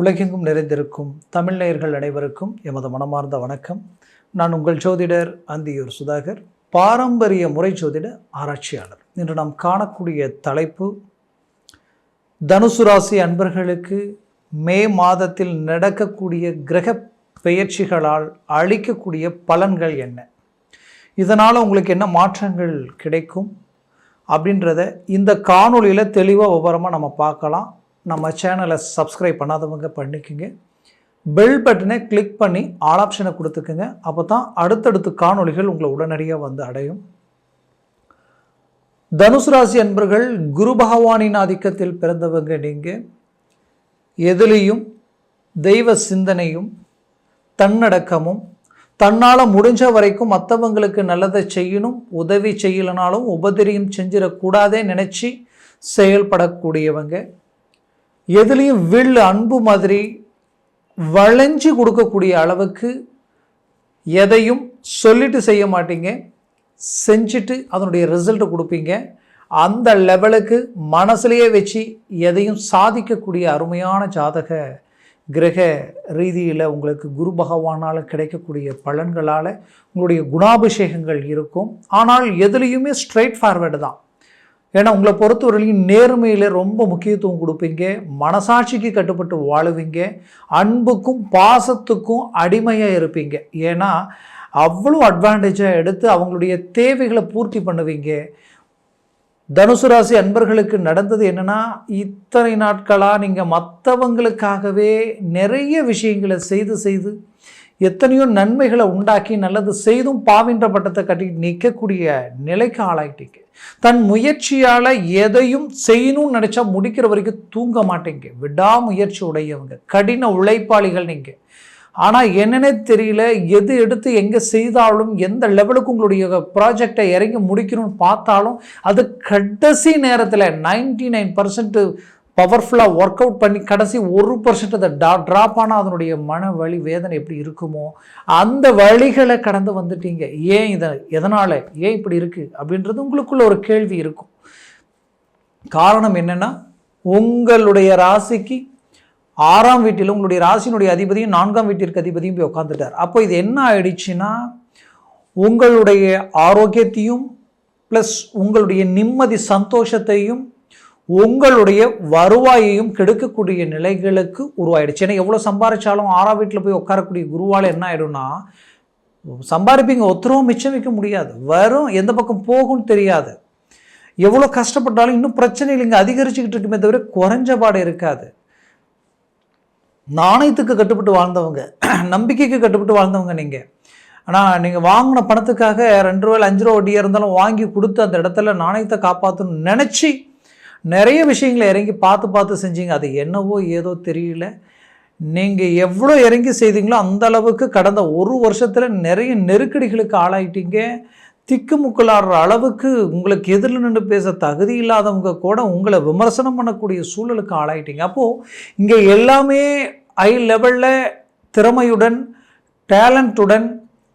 உலகெங்கும் நிறைந்திருக்கும் தமிழ் நேயர்கள் அனைவருக்கும் எமது மனமார்ந்த வணக்கம். நான் உங்கள் ஜோதிடர் அந்தியூர் சுதாகர் பாரம்பரிய முறை ஜோதிட ஆராய்ச்சியாளர். இன்று நாம் காணக்கூடிய தலைப்பு தனுசு ராசி அன்பர்களுக்கு மே மாதத்தில் நடக்கக்கூடிய கிரக பெயர்ச்சிகளால் அளிக்கக்கூடிய பலன்கள் என்ன? இதனால் உங்களுக்கு என்ன மாற்றங்கள் கிடைக்கும்? அப்படின்றத இந்த காணொளியில் தெளிவாக விவரமாக நம்ம பார்க்கலாம். நம்ம சேனலை சப்ஸ்கிரைப் பண்ணாதவங்க பண்ணிக்கோங்க. பெல் பட்டனை கிளிக் பண்ணி ஆல் ஆப்ஷனை கொடுத்துக்குங்க. அப்போ தான் அடுத்தடுத்து காணொளிகள் உங்களை உடனடியாக வந்து அடையும். தனுசு ராசி அன்பர்கள் குரு பகவானின் ஆதிக்கத்தில் பிறந்தவங்க நீங்கள் எதிலையும் தெய்வ சிந்தனையும் தன்னடக்கமும் தன்னால் முடிஞ்ச வரைக்கும் மற்றவங்களுக்கு நல்லதை செய்யணும் உதவி செய்யலைனாலும் உபதிரியம் செஞ்சிடக்கூடாதே நினச்சி செயல்படக்கூடியவங்க. எதுலேயும் வில் அன்பு மாதிரி வளைஞ்சு கொடுக்கக்கூடிய அளவுக்கு எதையும் சொல்லிட்டு செய்ய மாட்டீங்க. செஞ்சுட்டு அதனுடைய ரிசல்ட்டை கொடுப்பீங்க. அந்த லெவலுக்கு மனசுலையே வச்சு எதையும் சாதிக்கக்கூடிய அருமையான ஜாதக கிரக ரீதியில் உங்களுக்கு குரு பகவானால் கிடைக்கக்கூடிய பலன்களால் உங்களுடைய குணாபிஷேகங்கள் இருக்கும். ஆனால் எதுலேயுமே ஸ்ட்ரைட் ஃபார்வேர்டு தான். ஏன்னா உங்களை பொறுத்தவரையிலையும் நேர்மையில் ரொம்ப முக்கியத்துவம் கொடுப்பீங்க மனசாட்சிக்கு கட்டுப்பட்டு வாழுவீங்க அன்புக்கும் பாசத்துக்கும் அடிமையாக இருப்பீங்க. ஏன்னா அவ்வளோ அட்வான்டேஜாக எடுத்து அவங்களுடைய தேவைகளை பூர்த்தி பண்ணுவீங்க. தனுசு ராசி அன்பர்களுக்கு நடந்தது என்னென்னா இத்தனை நாட்களாக நீங்கள் மற்றவங்களுக்காகவே நிறைய விஷயங்களை செய்து செய்து எத்தனையோ நன்மைகளை உண்டாக்கி நல்லது செய்தும் பாவின்ற பட்டத்தை கட்டி நிற்கக்கூடிய நிலைக்கு ஆளாயிட்டீங்க. தன் முயற்சியால் எதையும் செய்யணும்னு நினச்சா முடிக்கிற வரைக்கும் தூங்க மாட்டேங்க. விடாமுயற்சி உடையவங்க கடின உழைப்பாளிகள் நீங்கள் ஆனால் என்னன்னே தெரியல எது எடுத்து எங்கே செய்தாலும் எந்த லெவலுக்கு உங்களுடைய ப்ராஜெக்டை இறங்கி முடிக்கணும்னு பார்த்தாலும் அது கடைசி நேரத்தில் நைன்டி நைன் பர்சன்ட்டு பவர்ஃபுல்லாக ஒர்க் அவுட் பண்ணி கடைசி ஒரு பர்சன்ட் அதை டா ட்ராப் ஆனால் அதனுடைய மன வழி வேதனை எப்படி இருக்குமோ அந்த வழிகளை கடந்து வந்துட்டீங்க. ஏன் இதை எதனால் ஏன் இப்படி இருக்குது அப்படின்றது உங்களுக்குள்ள ஒரு கேள்வி இருக்கும். காரணம் என்னென்னா உங்களுடைய ராசிக்கு ஆறாம் வீட்டில் உங்களுடைய ராசியினுடைய அதிபதியும் நான்காம் வீட்டிற்கு அதிபதியும் போய் உட்காந்துட்டார் அப்போ இது என்ன ஆயிடுச்சுன்னா உங்களுடைய ஆரோக்கியத்தையும் ப்ளஸ் உங்களுடைய நிம்மதி சந்தோஷத்தையும் உங்களுடைய வருவாயையும் கெடுக்கக்கூடிய நிலைகளுக்கு உருவாயிடுச்சு. ஏன்னா எவ்வளோ சம்பாதிச்சாலும் ஆறாம் வீட்டில் போய் உட்காரக்கூடிய குருவால் என்ன ஆகிடும்னா சம்பாதிப்பீங்க ஒத்தரவும் மிச்சம் வைக்க முடியாது. வரும் எந்த பக்கம் போகும்னு தெரியாது. எவ்வளோ கஷ்டப்பட்டாலும் இன்னும் பிரச்சனை இல்லைங்க அதிகரிச்சுக்கிட்டு இருக்குமே தவிர குறைஞ்ச பாடு இருக்காது. நாணயத்துக்கு கட்டுப்பட்டு வாழ்ந்தவங்க நம்பிக்கைக்கு கட்டுப்பட்டு வாழ்ந்தவங்க நீங்கள் ஆனால் நீங்கள் வாங்கின பணத்துக்காக ரெண்டு ரூபாயில் அஞ்சு ரூபா வட்டியாக இருந்தாலும் வாங்கி கொடுத்து அந்த இடத்துல நாணயத்தை காப்பாற்றணும்னு நினச்சி நிறைய விஷயங்களை இறங்கி பார்த்து பார்த்து செஞ்சீங்க. அது என்னவோ ஏதோ தெரியல. நீங்கள் எவ்வளோ இறங்கி செய்தீங்களோ அந்த அளவுக்கு கடந்த ஒரு வருஷத்தில் நிறைய நெருக்கடிகளுக்கு ஆளாயிட்டீங்க. திக்குமுக்கலாடுற அளவுக்கு உங்களுக்கு எதிரில் நின்று பேச தகுதி இல்லாதவங்க கூட உங்களை விமர்சனம் பண்ணக்கூடிய சூழலுக்கு ஆளாயிட்டீங்க. அப்போது இங்கே எல்லாமே ஹை லெவலில் திறமையுடன் டேலண்ட்டுடன்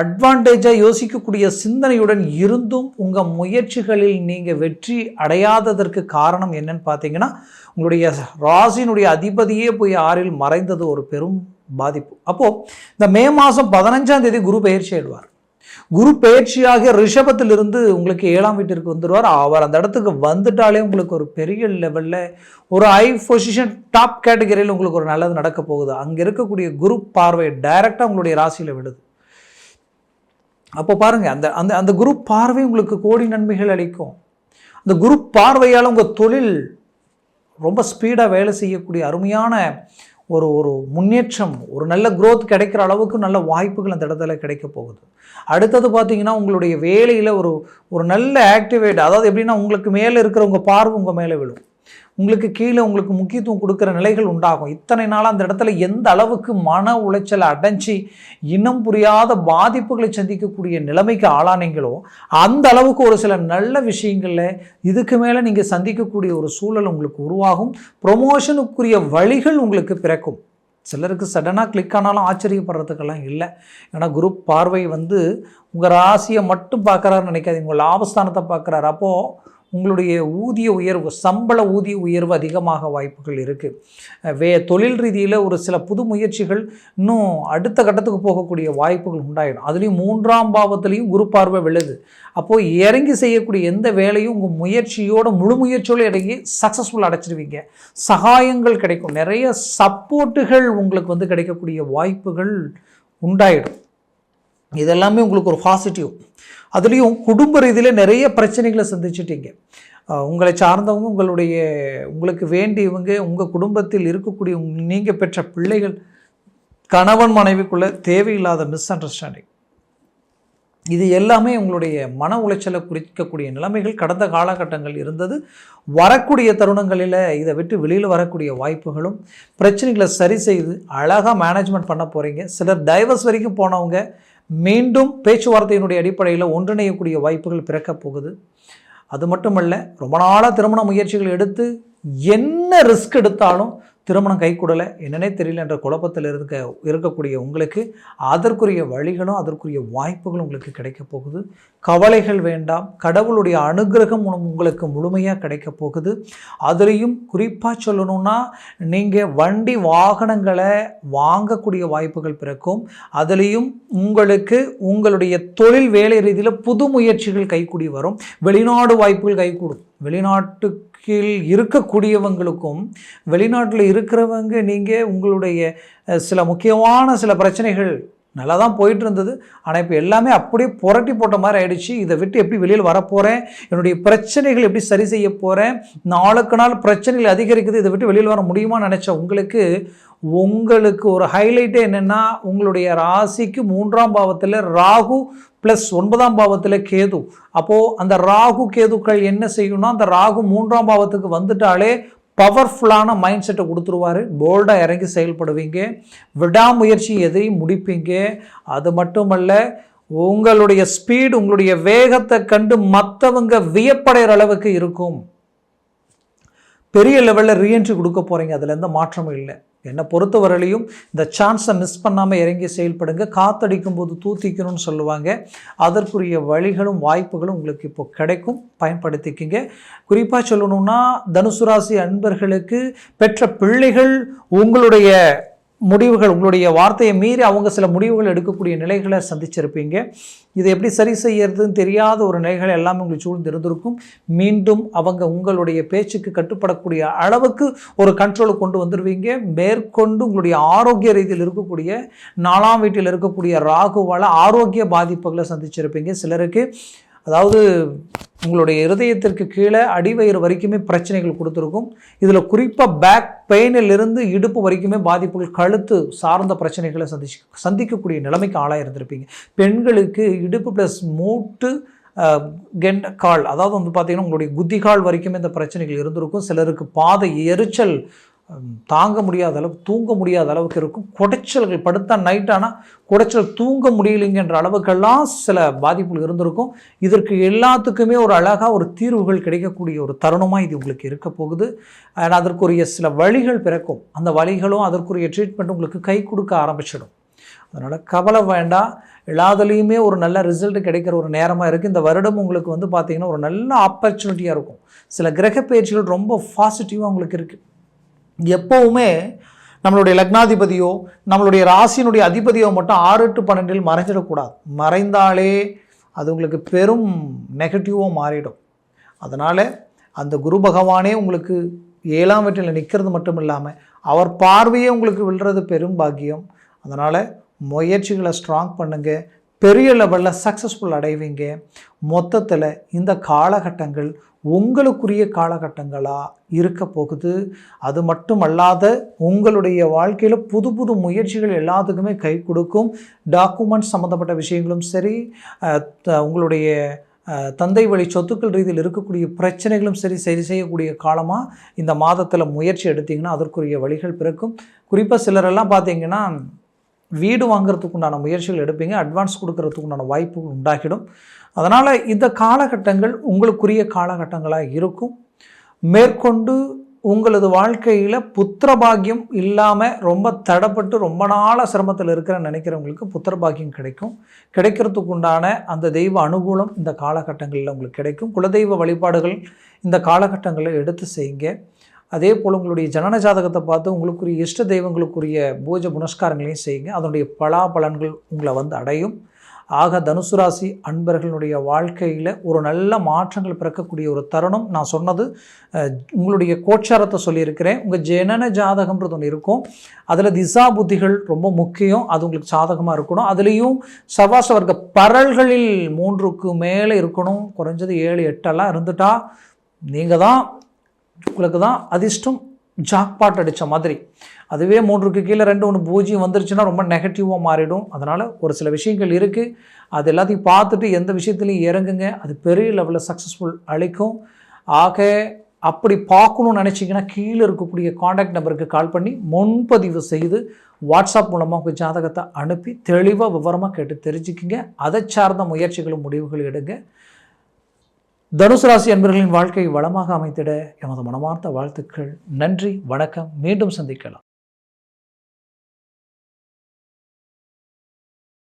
அட்வான்டேஜாக யோசிக்கக்கூடிய சிந்தனையுடன் இருந்தும் உங்கள் முயற்சிகளில் நீங்கள் வெற்றி அடையாததற்கு காரணம் என்னன்னு பார்த்தீங்கன்னா உங்களுடைய ராசினுடைய அதிபதியே போய் ஆறில் மறைந்தது ஒரு பெரும் பாதிப்பு. அப்போது இந்த மே மாதம் பதினஞ்சாம் தேதி குரு பயிற்சி ஆயிடுவார். குரு பயிற்சியாக ரிஷபத்திலிருந்து உங்களுக்கு ஏழாம் வீட்டிற்கு வந்துடுவார் அவர் அந்த இடத்துக்கு வந்துட்டாலே உங்களுக்கு ஒரு பெரிய லெவலில் ஒரு ஹை பொசிஷன் டாப் கேட்டகரியில் உங்களுக்கு ஒரு நல்லது நடக்க போகுது. அங்கே இருக்கக்கூடிய குரு பார்வை டைரெக்டாக உங்களுடைய ராசியில் விடுது அப்போ பாருங்கள் அந்த அந்த அந்த குரு பார்வை உங்களுக்கு கோடி நன்மைகள் அளிக்கும். அந்த குரு பார்வையால் உங்கள் தொழில் ரொம்ப ஸ்பீடாக வேலை செய்யக்கூடிய அருமையான ஒரு ஒரு முன்னேற்றம் ஒரு நல்ல க்ரோத் கிடைக்கிற அளவுக்கு நல்ல வாய்ப்புகள் அந்த இடத்துல கிடைக்க போகுது. அடுத்தது பார்த்தீங்கன்னா உங்களுடைய வேலையில் ஒரு ஒரு நல்ல ஆக்டிவேட் அதாவது எப்படின்னா உங்களுக்கு மேலே இருக்கிறவங்க பார்வை உங்கள் மேலே விழும். உங்களுக்கு கீழே உங்களுக்கு முக்கியத்துவம் கொடுக்குற நிலைகள் உண்டாகும். இத்தனை நாளாக அந்த இடத்துல எந்த அளவுக்கு மன உளைச்சலை அடைஞ்சி இன்னும் புரியாத பாதிப்புகளை சந்திக்கக்கூடிய நிலைமைக்கு ஆளானீங்களோ அந்த அளவுக்கு ஒரு சில நல்ல விஷயங்களில் இதுக்கு மேலே நீங்கள் சந்திக்கக்கூடிய ஒரு சூழல் உங்களுக்கு உருவாகும். ப்ரொமோஷனுக்குரிய வழிகள் உங்களுக்கு பிறக்கும். சிலருக்கு சடனாக கிளிக் ஆனாலும் ஆச்சரியப்படுறதுக்கெல்லாம் இல்லை. ஏன்னா குரூப் பார்வை வந்து உங்கள் ராசியை மட்டும் பார்க்குறாருன்னு நினைக்காது உங்கள் லாபஸ்தானத்தை பார்க்குறாரு. அப்போது உங்களுடைய ஊதிய உயர்வு சம்பள ஊதிய உயர்வு அதிகமாக வாய்ப்புகள் இருக்குது வே தொழில் ரீதியில் ஒரு சில புது முயற்சிகள் இன்னும் அடுத்த கட்டத்துக்கு போகக்கூடிய வாய்ப்புகள் உண்டாயிடும். அதுலேயும் மூன்றாம் பாவத்துலேயும் குரு பார்வை விழுது. அப்போது இறங்கி செய்யக்கூடிய எந்த வேலையும் உங்கள் முயற்சியோட முழு முயற்சியோடு இறங்கி சக்ஸஸ்ஃபுல் அடைச்சிருவீங்க. சகாயங்கள் கிடைக்கும். நிறைய சப்போர்ட்டுகள் உங்களுக்கு வந்து கிடைக்கக்கூடிய வாய்ப்புகள் உண்டாயிடும். இதெல்லாமே உங்களுக்கு ஒரு பாசிட்டிவ் அதுலேயும் குடும்ப ரீதியில் நிறைய பிரச்சனைகளை சந்திச்சிட்டீங்க. உங்களை சார்ந்தவங்க உங்களுடைய உங்களுக்கு வேண்டியவங்க உங்கள் குடும்பத்தில் இருக்கக்கூடிய நீங்கள் பெற்ற பிள்ளைகள் கணவன் மனைவிக்குள்ள தேவையில்லாத மிஸ் அண்டர்ஸ்டாண்டிங் இது எல்லாமே உங்களுடைய மன உளைச்சலை குறிக்கக்கூடிய நிலைமைகள். கடந்த காலகட்டங்கள் இருந்தது. வரக்கூடிய தருணங்களில் இதை விட்டு வெளியில் வரக்கூடிய வாய்ப்புகளும் பிரச்சனைகளை சரி செய்து அழகாக மேனேஜ்மெண்ட் பண்ண போகிறீங்க சிலர் டைவர்ஸ் வரைக்கும் போனவங்க மீண்டும் பேச்சுவார்த்தையினுடைய அடிப்படையில் ஒன்றிணையக்கூடிய வாய்ப்புகள் பிறக்கப் போகுது. அது மட்டுமல்ல ரொம்ப நாளாக திருமண முயற்சிகள் எடுத்து என்ன ரிஸ்க் எடுத்தாலும் திருமணம் கைக்கூடலை என்னன்னே தெரியல என்ற குழப்பத்தில் இருக்க இருக்கக்கூடிய உங்களுக்கு அதற்குரிய வழிகளும் அதற்குரிய வாய்ப்புகளும் உங்களுக்கு கிடைக்க போகுது. கவலைகள் வேண்டாம். கடவுளுடைய அனுகிரகம் உங்களுக்கு முழுமையாக கிடைக்க போகுது. அதுலேயும் குறிப்பாக சொல்லணும்னா நீங்கள் வண்டி வாகனங்களை வாங்கக்கூடிய வாய்ப்புகள் பிறக்கும். அதுலேயும் உங்களுக்கு உங்களுடைய தொழில் வேலை ரீதியில் புது முயற்சிகள் கைக்கூடி வரும். வெளிநாடு வாய்ப்புகள் கைகூடும். வெளிநாட்டுக்கு கீழ் இருக்கக்கூடியவங்களுக்கும் வெளிநாட்டில் இருக்கிறவங்க நீங்கள் உங்களுடைய சில முக்கியமான சில பிரச்சனைகள் நல்லா தான் போயிட்டு இருந்தது ஆனால் இப்போ எல்லாமே அப்படியே புரட்டி போட்ட மாதிரி ஆயிடுச்சு. இதை விட்டு எப்படி வெளியில் வரப்போகிறேன் என்னுடைய பிரச்சனைகள் எப்படி சரி செய்ய போகிறேன் நாளுக்கு நாள் பிரச்சனைகள் அதிகரிக்குது. இதை விட்டு வெளியில் வர முடியுமான்னு நினச்ச உங்களுக்கு உங்களுக்கு ஒரு ஹைலைட்டே என்னென்னா உங்களுடைய ராசிக்கு மூன்றாம் பாவத்தில் ராகு ப்ளஸ் ஒன்பதாம் பாவத்தில் கேது. அப்போது அந்த ராகு கேதுக்கள் என்ன செய்யணும்னா அந்த ராகு மூன்றாம் பாவத்துக்கு வந்துட்டாலே பவர்ஃபுல்லான மைண்ட் செட்டை கொடுத்துருவாரு. போல்டாக இறங்கி செயல்படுவீங்க. விடாமுயற்சி எதையும் முடிப்பீங்க. அது மட்டுமல்ல உங்களுடைய ஸ்பீடு உங்களுடைய வேகத்தை கண்டு மற்றவங்க வியப்படைகிற அளவுக்கு இருக்கும். பெரிய லெவலில் ரீஎன்ட்ரி கொடுக்க போகிறீங்க அதில் எந்த மாற்றமும் இல்லை. என்னை பொறுத்தவரையிலையும் இந்த சான்ஸை மிஸ் பண்ணாமல் இறங்கி செயல்படுங்க. காத்தடிக்கும் போது தூத்திக்கணும்னு சொல்லுவாங்க. அதற்குரிய வழிகளும் வாய்ப்புகளும் உங்களுக்கு இப்போ கிடைக்கும். பயன்படுத்திக்கிங்க. குறிப்பாக சொல்லணும்னா தனுசு ராசி அன்பர்களுக்கு பெற்ற பிள்ளைகள் உங்களுடைய முடிவுகள் உங்களுடைய வார்த்தையை மீறி அவங்க சில முடிவுகள் எடுக்கக்கூடிய நிலைகளை சந்திச்சிருப்பீங்க. இதை எப்படி சரி செய்யறதுன்னு தெரியாத ஒரு நிலைகள் எல்லாமே உங்களுக்கு சூழ்ந்து இருந்திருக்கும். மீண்டும் அவங்க உங்களுடைய பேச்சுக்கு கட்டுப்படக்கூடிய அளவுக்கு ஒரு கண்ட்ரோலை கொண்டு வந்துடுவீங்க மேற்கொண்டு உங்களுடைய ஆரோக்கிய ரீதியில் இருக்கக்கூடிய நாலாம் வீட்டில் இருக்கக்கூடிய ராகுவால் ஆரோக்கிய பாதிப்புகளை சந்திச்சிருப்பீங்க சிலருக்கு. அதாவது உங்களுடைய இருதயத்திற்கு கீழே அடிவயிறு வரைக்குமே பிரச்சனைகள் கொடுத்துருக்கும். இதில் குறிப்பாக பேக் பெயினிலிருந்து இடுப்பு வரைக்குமே பாதிப்புகள் கழுத்து சார்ந்த பிரச்சனைகளை சந்திச்சு சந்திக்கக்கூடிய நிலைமைக்கு ஆளாக இருந்திருப்பீங்க. பெண்களுக்கு இடுப்பு ப்ளஸ் மூட்டு கெண்ட கால் அதாவது வந்து பார்த்தீங்கன்னா உங்களுடைய குதிகால் வரைக்குமே இந்த பிரச்சனைகள் இருந்திருக்கும். சிலருக்கு பாதை எரிச்சல் தாங்க முடியாத அளவுக்கு தூங்க முடியாத அளவுக்கு இருக்கும். குடைச்சல்கள் படுத்தா நைட் ஆனால் குடைச்சல் தூங்க முடியலைங்கன்ற அளவுக்கெல்லாம் சில பாதிப்புகள் இருந்திருக்கும். இதற்கு எல்லாத்துக்குமே ஒரு அழகாக ஒரு தீர்வுகள் கிடைக்கக்கூடிய ஒரு தருணமாக இது உங்களுக்கு இருக்க போகுது. ஆனால் அதற்குரிய சில வழிகள் பிறக்கும். அந்த வழிகளும் அதற்குரிய ட்ரீட்மெண்ட் உங்களுக்கு கை கொடுக்க ஆரம்பிச்சிடும். அதனால் கவலை வேண்டாம். எல்லாத்துலேயுமே ஒரு நல்ல ரிசல்ட் கிடைக்கிற ஒரு நேரமாக இருக்குது இந்த வருடம் உங்களுக்கு வந்து பார்த்திங்கன்னா ஒரு நல்ல ஆப்பர்ச்சுனிட்டியாக இருக்கும். சில கிரக பயிற்சிகள் ரொம்ப பாசிட்டிவாக உங்களுக்கு இருக்குது எப்போவுமே நம்மளுடைய லக்னாதிபதியோ நம்மளுடைய ராசியினுடைய அதிபதியோ மட்டும் ஆறு எட்டு பன்னெண்டில் மறைஞ்சிடக்கூடாது. மறைந்தாலே அது உங்களுக்கு பெரும் நெகட்டிவாக மாறிடும். அதனால் அந்த குரு பகவானே உங்களுக்கு ஏழாம் வீட்டில் நிற்கிறது மட்டும் இல்லாமல் அவர் பார்வையே உங்களுக்கு விழுறது பெரும் பாக்கியம். அதனால் முயற்சிகளை ஸ்ட்ராங் பண்ணுங்கள் பெரிய லெவலில் சக்ஸஸ்ஃபுல் அடைவீங்க. மொத்தத்தில் இந்த காலகட்டங்கள் உங்களுக்குரிய காலகட்டங்களாக இருக்க போகுது. அது மட்டும் அல்லாத உங்களுடைய வாழ்க்கையில் புது புது முயற்சிகள் எல்லாத்துக்குமே கை கொடுக்கும். டாக்குமெண்ட்ஸ் சம்மந்தப்பட்ட விஷயங்களும் சரி த- உங்களுடைய தந்தை வழி சொத்துக்கள் ரீதியில் இருக்கக்கூடிய பிரச்சனைகளும் சரி சரி செய்யக்கூடிய காலமாக இந்த மாதத்தில் முயற்சி எடுத்திங்கன்னா அதற்குரிய வழிகள் பிறக்கும். குறிப்பாக சிலரெல்லாம் பார்த்தீங்கன்னா வீடு வாங்கிறதுக்கு உண்டான முயற்சிகள் எடுப்பீங்க அட்வான்ஸ் கொடுக்கறதுக்கு உண்டான வாய்ப்புகள் உண்டாகிடும். அதனால் இந்த காலகட்டங்கள் உங்களுக்குரிய காலகட்டங்களாக இருக்கும். மேற்கொண்டு உங்களது வாழ்க்கையில் புத்திரபாகியம் இல்லாமல் ரொம்ப தடப்பட்டு ரொம்ப நாளாக சிரமத்தில் இருக்கிற நினைக்கிறவங்களுக்கு புத்திரபாகியம் கிடைக்கும். கிடைக்கிறதுக்கு உண்டான அந்த தெய்வ அனுகூலம் இந்த காலகட்டங்களில் உங்களுக்கு கிடைக்கும். குலதெய்வ வழிபாடுகள் இந்த காலகட்டங்களில் எடுத்து செய்யுங்க. அதே போல் உங்களுடைய ஜனன ஜாதகத்தை பார்த்து உங்களுக்குரிய இஷ்ட தெய்வங்களுக்குரிய பூஜை புனஸ்காரங்களையும் செய்யுங்க. அதனுடைய பலா பலன்கள் உங்களை வந்து அடையும். ஆக தனுசு ராசி அன்பர்களுடைய வாழ்க்கையில் ஒரு நல்ல மாற்றங்கள் பிறக்கக்கூடிய ஒரு தருணம். நான் சொன்னது உங்களுடைய கோச்சாரத்தை சொல்லியிருக்கிறேன். உங்கள் ஜனன ஜாதகம்ன்றது ஒன்று இருக்கும். அதில் திசா புத்திகள் ரொம்ப முக்கியம். அது உங்களுக்கு சாதகமாக இருக்கணும். அதுலேயும் சவாச வர்க்க பரல்களில் மூன்றுக்கு மேலே இருக்கணும். குறைஞ்சது ஏழு எட்டெல்லாம் இருந்துட்டா நீங்கள் தான் உங்களுக்கு தான் அதிர்ஷ்டம் ஜாக்பாட் அடித்த மாதிரி. அதுவே மூன்றுக்கு கீழே ரெண்டு ஒன்று பூஜ்ஜியம் வந்துருச்சுன்னா ரொம்ப நெகட்டிவாக மாறிடும். அதனால் ஒரு சில விஷயங்கள் இருக்குது அது எல்லாத்தையும் பார்த்துட்டு எந்த விஷயத்துலையும் இறங்குங்க. அது பெரிய லெவலில் சக்ஸஸ்ஃபுல் அளிக்கும். ஆக அப்படி பார்க்கணும்னு நினச்சிங்கன்னா கீழே இருக்கக்கூடிய காண்டாக்ட் நம்பருக்கு கால் பண்ணி முன்பதிவு செய்து வாட்ஸ்அப் மூலமாக உங்கள் ஜாதகத்தை அனுப்பி தெளிவாக விவரமாக கேட்டு தெரிஞ்சுக்கிங்க. அதை சார்ந்த முயற்சிகளும் முடிவுகள் எடுங்க. தனுசு ராசி அன்பர்களின் வாழ்க்கை வளமாக அமைத்திட எமது மனமார்ந்த வாழ்த்துக்கள். நன்றி வணக்கம். மீண்டும் சந்திக்கலாம்.